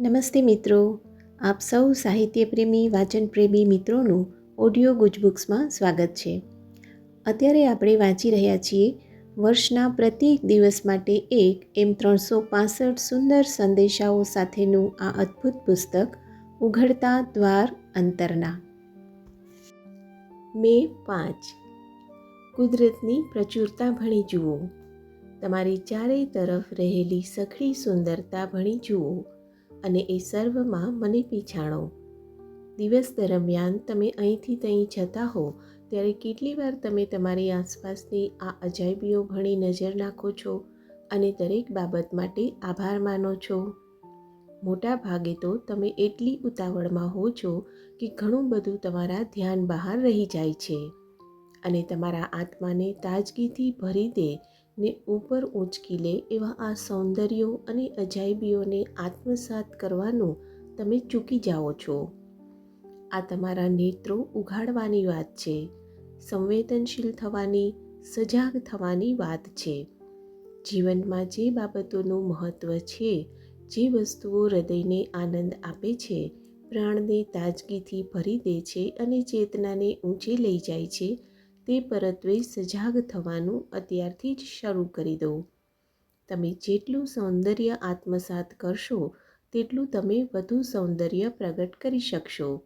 નમસ્તે મિત્રો. આપ સૌ સાહિત્યપ્રેમી, વાચનપ્રેમી મિત્રોનું ઓડિયો ગુજબુક્સમાં સ્વાગત છે. અત્યારે આપણે વાંચી રહ્યા છીએ વર્ષના પ્રત્યેક દિવસ માટે એક એમ ત્રણસો પાસઠ સુંદર સંદેશાઓ સાથેનું આ અદ્ભુત પુસ્તક, ઉઘડતા દ્વાર અંતરના. મે પાંચ. કુદરતની પ્રચુરતા ભણી જુઓ. તમારી ચારેય તરફ રહેલી સખડી સુંદરતા ભણી જુઓ. અને એ સર્વમાં મને પીછાણો. દિવસ દરમિયાન તમે અહીંથી ત્યાં જતા હો, ત્યારે કેટલી વાર તમે તમારી આસપાસની આ અજાયબીઓ ભણી નજર નાખો છો અને દરેક બાબત માટે આભાર માનો છો. મોટા ભાગે તો તમે એટલી ઉતાવળમાં હો છો કે ઘણું બધું તમારા ધ્યાન બહાર રહી જાય છે અને તમારા આત્માને તાજગીથી ભરી દે ને ઉપર ઊંચકી લે એવા આ સૌંદર્યો અને અજાયબીઓને આત્મસાત કરવાનું તમે ચૂકી જાઓ છો. આ તમારા નેત્રો ઉઘાડવાની વાત છે. સંવેદનશીલ થવાની, સજાગ થવાની વાત છે. જીવનમાં જે બાબતોનું મહત્ત્વ છે, જે વસ્તુઓ હૃદયને આનંદ આપે છે, પ્રાણને તાજગીથી ભરી દે છે અને ચેતનાને ઊંચે લઈ જાય છે તે પરત્વે સજાગ થવાનું અત્યારથી જ શરૂ કરી દો તમે જેટલું સૌંદર્ય આત્મસાત કરશો, તેટલું તમે વધુ સૌંદર્ય પ્રગટ કરી શકશો.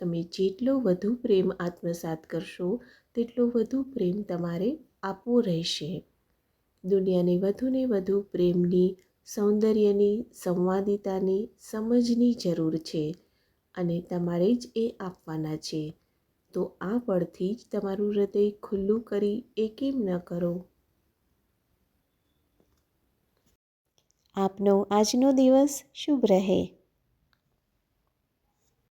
તમે જેટલો વધુ પ્રેમ આત્મસાત કરશો, તેટલો વધુ પ્રેમ તમારે આપવો રહેશે. દુનિયાને વધુને વધુ પ્રેમની, સૌંદર્યની, સંવાદિતાની સમજની જરૂર છે અને તમારે જ એ આપવાના છે. તો આ પળથી જ તમારું હૃદય ખુલ્લું કરી એ કેમ ન કરો? આપનો આજનો દિવસ શુભ રહે.